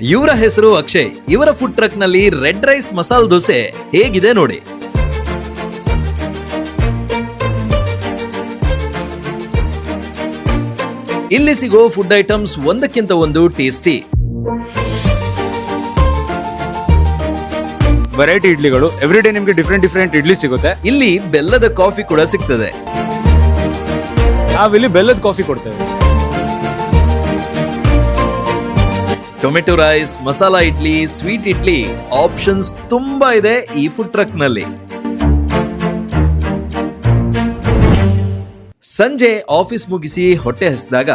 ಇವರ ಹೆಸರು ಅಕ್ಷಯ್. ಇವರ ಫುಡ್ ಟ್ರಕ್ನಲ್ಲಿ ರೆಡ್ ರೈಸ್ ಮಸಾಲ ದೋಸೆ ಹೇಗಿದೆ ನೋಡಿ. ಇಲ್ಲಿ ಸಿಗೋ ಫುಡ್ ಐಟಮ್ಸ್ ಒಂದಕ್ಕಿಂತ ಒಂದು ಟೇಸ್ಟಿ ವೆರೈಟಿ ಇಡ್ಲಿಗಳು ಎವ್ರಿ ಡೇ ನಿಮ್ಗೆ ಡಿಫ್ರೆಂಟ್ ಡಿಫ್ರೆಂಟ್ ಇಡ್ಲಿ ಸಿಗುತ್ತೆ. ಇಲ್ಲಿ ಬೆಲ್ಲದ ಕಾಫಿ ಕೂಡ ಸಿಗ್ತದೆ. ನಾವಿಲ್ಲಿ ಬೆಲ್ಲದ ಕಾಫಿ ಕೊಡ್ತೇವೆ. Tomato rice, masala idli, sweet idli options ತುಂಬಾ ಇದೆ ಈ ಫುಡ್ ಟ್ರಕ್ನಲ್ಲಿ. ಸಂಜೆ ಆಫೀಸ್ ಮುಗಿಸಿ ಹೊಟ್ಟೆ ಹಸಿದಾಗ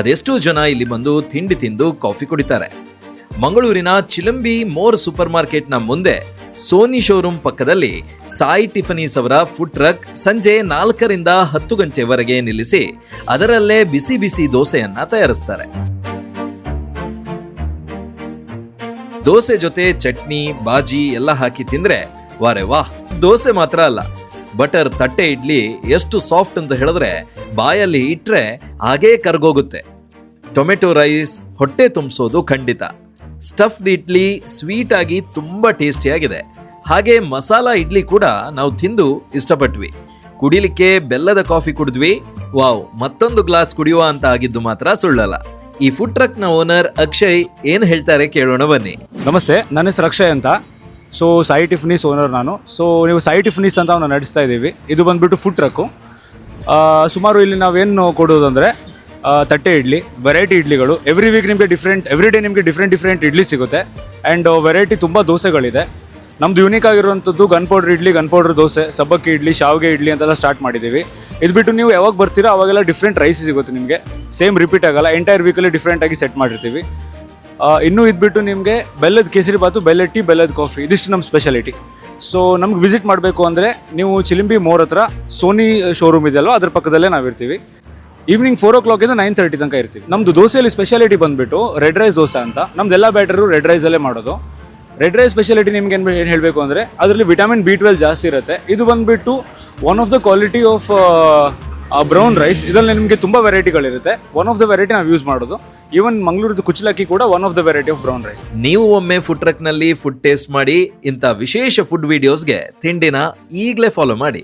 ಅದೆಷ್ಟೋ ಜನ ಇಲ್ಲಿ ಬಂದು ತಿಂಡಿ ತಿಂದು ಕಾಫಿ ಕುಡಿತಾರೆ. ಮಂಗಳೂರಿನ ಚಿಲಂಬಿ ಮೋರ್ ಸೂಪರ್ ಮಾರ್ಕೆಟ್ನ ಮುಂದೆ ಸೋನಿ ಶೋರೂಮ್ ಪಕ್ಕದಲ್ಲಿ ಸಾಯಿ ಟಿಫನೀಸ್ ಅವರ ಫುಡ್ ಟ್ರಕ್ ಸಂಜೆ ನಾಲ್ಕರಿಂದ ಹತ್ತು ಗಂಟೆವರೆಗೆ ನಿಲ್ಲಿಸಿ ಅದರಲ್ಲೇ ಬಿಸಿ ಬಿಸಿ ದೋಸೆಯನ್ನ ತಯಾರಿಸ್ತಾರೆ. ದೋಸೆ ಜೊತೆ ಚಟ್ನಿ, ಬಾಜಿ ಎಲ್ಲ ಹಾಕಿ ತಿಂದ್ರೆ ವಾರೆ ವಾಹ್ ದೋಸೆ ಮಾತ್ರ ಅಲ್ಲ. ಬಟರ್ ತಟ್ಟೆ ಇಡ್ಲಿ ಎಷ್ಟು ಸಾಫ್ಟ್ ಅಂತ ಹೇಳಿದ್ರೆ ಬಾಯಲ್ಲಿ ಇಟ್ಟರೆ ಹಾಗೇ ಕರ್ಗೋಗುತ್ತೆ. ಟೊಮೆಟೊ ರೈಸ್, ಹೊಟ್ಟೆ ತುಂಬಿಸೋದು ಖಂಡಿತ. ಸ್ಟಫ್ಡ್ ಇಡ್ಲಿ ಸ್ವೀಟ್ ಆಗಿ ತುಂಬಾ ಟೇಸ್ಟಿಯಾಗಿದೆ ಹಾಗೆ ಮಸಾಲ ಇಡ್ಲಿ ಕೂಡ ನಾವು ತಿಂದು ಇಷ್ಟಪಟ್ವಿ. ಕುಡಿಲಿಕ್ಕೆ ಬೆಲ್ಲದ ಕಾಫಿ ಕುಡಿದ್ವಿ. ವಾವ್, ಮತ್ತೊಂದು ಗ್ಲಾಸ್ ಕುಡಿಯುವ ಅಂತ ಆಗಿದ್ದು ಮಾತ್ರ ಸುಳ್ಳಲ್ಲ. ಈ ಫುಡ್ ಟ್ರಕ್ನ ಓನರ್ ಅಕ್ಷಯ್ ಏನ್ ಹೇಳ್ತಾರೆ ಕೇಳೋಣ ಬನ್ನಿ. ನಮಸ್ತೆ, ನನ್ನ ಹೆಸರು ಅಕ್ಷಯ್ ಅಂತ. ಸೊ ಸೈ ಟಿಫ್ನೀಸ್ ಓನರ್ ನಾನು. ಸೊ ನೀವು ಸೈ ಟಿಫ್ನೀಸ್ ಅಂತ ನಾವು ನಡೆಸ್ತಾ ಇದ್ದೀವಿ. ಇದು ಬಂದ್ಬಿಟ್ಟು ಫುಡ್ ಟ್ರಕ್ಕು ಸುಮಾರು ಇಲ್ಲಿ ನಾವೇನು ಕೊಡೋದಂದರೆ ತಟ್ಟೆ ಇಡ್ಲಿ ವೆರೈಟಿ ಇಡ್ಲಿಗಳು. ಎವ್ರಿ ವೀಕ್ ನಿಮಗೆ ಡಿಫ್ರೆಂಟ್ ಎವ್ರಿ ಡೇ ನಿಮಗೆ ಡಿಫ್ರೆಂಟ್ ಡಿಫ್ರೆಂಟ್ ಇಡ್ಲಿ ಸಿಗುತ್ತೆ. ಆ್ಯಂಡ್ ವೆರೈಟಿ ತುಂಬ ದೋಸೆಗಳಿದೆ. ನಮ್ದು ಯೂನಿಕ್ ಆಗಿರುವಂಥದ್ದು gun powder idli gun powder dosa, ಸಬ್ಬಕ್ಕಿ ಇಡ್ಲಿ, ಶಾವಿಗೆ ಇಡ್ಲಿ ಅಂತೆಲ್ಲ ಸ್ಟಾರ್ಟ್ ಮಾಡಿದ್ದೀವಿ. ಇದು ಬಿಟ್ಟು ನೀವು ಯಾವಾಗ ಬರ್ತೀರೋ ಅವಾಗೆಲ್ಲ ಡಿಫ್ರೆಂಟ್ ರೈಸ್ ಸಿಗುತ್ತೆ ನಿಮಗೆ. ಸೇಮ್ ರಿಪೀಟ್ ಆಗಲ್ಲ ಎಂಟೈರ್ ವೀಕಲ್ಲಿ ಡಿಫ್ರೆಂಟ್ ಆಗಿ ಸೆಟ್ ಮಾಡಿರ್ತೀವಿ. ಇನ್ನೂ ಇದ್ಬಿಟ್ಟು ನಿಮಗೆ ಬೆಲ್ಲದ ಕೇಸರಿ ಬಾತು ಬೆಲ್ಲದ ಟೀ, ಬೆಲ್ಲದ ಕಾಫಿ ಇದಿಷ್ಟು ನಮ್ಮ ಸ್ಪೆಷಾಲಿಟಿ ಸೊ ನಮ್ಗೆ ವಿಸಿಟ್ ಮಾಡಬೇಕು ಅಂದರೆ ನೀವು ಚಿಲಿಂಬಿ ಮೋರ್ ಹತ್ರ ಸೋನಿ ಶೋರೂಮ್ ಇದೆಯಲ್ವ, ಅದ್ರ ಪಕ್ಕದಲ್ಲೇ ನಾವಿರ್ತೀವಿ. ಈವ್ನಿಂಗ್ ಫೋರ್ ಓ ಕ್ಲಾಕಿಂದ ನೈನ್ ತರ್ಟಿ ತನಕ ಇರ್ತೀವಿ. ನಮ್ಮದು ದೋಸೆಯಲ್ಲಿ ಸ್ಪೆಷಾಲಿಟಿ ಬಂದುಬಿಟ್ಟು ರೆಡ್ ರೈಸ್ ದೋಸೆ ಅಂತ. ನಮ್ದೆಲ್ಲ ಬ್ಯಾಟರು ರೆಡ್ ರೈಸಲ್ಲೇ ಮಾಡೋದು. ರೆಡ್ ರೈಸ್ ಸ್ಪೆಷಾಲಿಟಿ ನಿಮ್ಗೆ ಏನು ಹೇಳಬೇಕು ಅಂದರೆ, ಅದರಲ್ಲಿ ವಿಟಮಿನ್ ಬಿ ಟ್ವೆಲ್ ಜಾಸ್ತಿ ಇರುತ್ತೆ. ಇದು ಬಂದುಬಿಟ್ಟು one of the quality of brown rice ಇದರಲ್ಲಿ ನಿಮಗೆ ತುಂಬ ವೆರೈಟಿಗಳಿರುತ್ತೆ ಒನ್ ಆಫ್ ದ ವೆರೈಟಿ ನಾವು ಯೂಸ್ ಮಾಡೋದು. ಈವನ್ ಮಂಗಳೂರದ ಕುಚ್ಚಲಕ್ಕಿ ಕೂಡ one of the variety of brown rice ನೀವು ಒಮ್ಮೆ ಫುಡ್ ಟ್ರಕ್ನಲ್ಲಿ ಫುಡ್ ಟೇಸ್ಟ್ ಮಾಡಿ ಇಂಥ ವಿಶೇಷ ಫುಡ್ ವಿಡಿಯೋಸ್ಗೆ ತಿಂಡಿನ ಈಗಲೇ ಫಾಲೋ ಮಾಡಿ.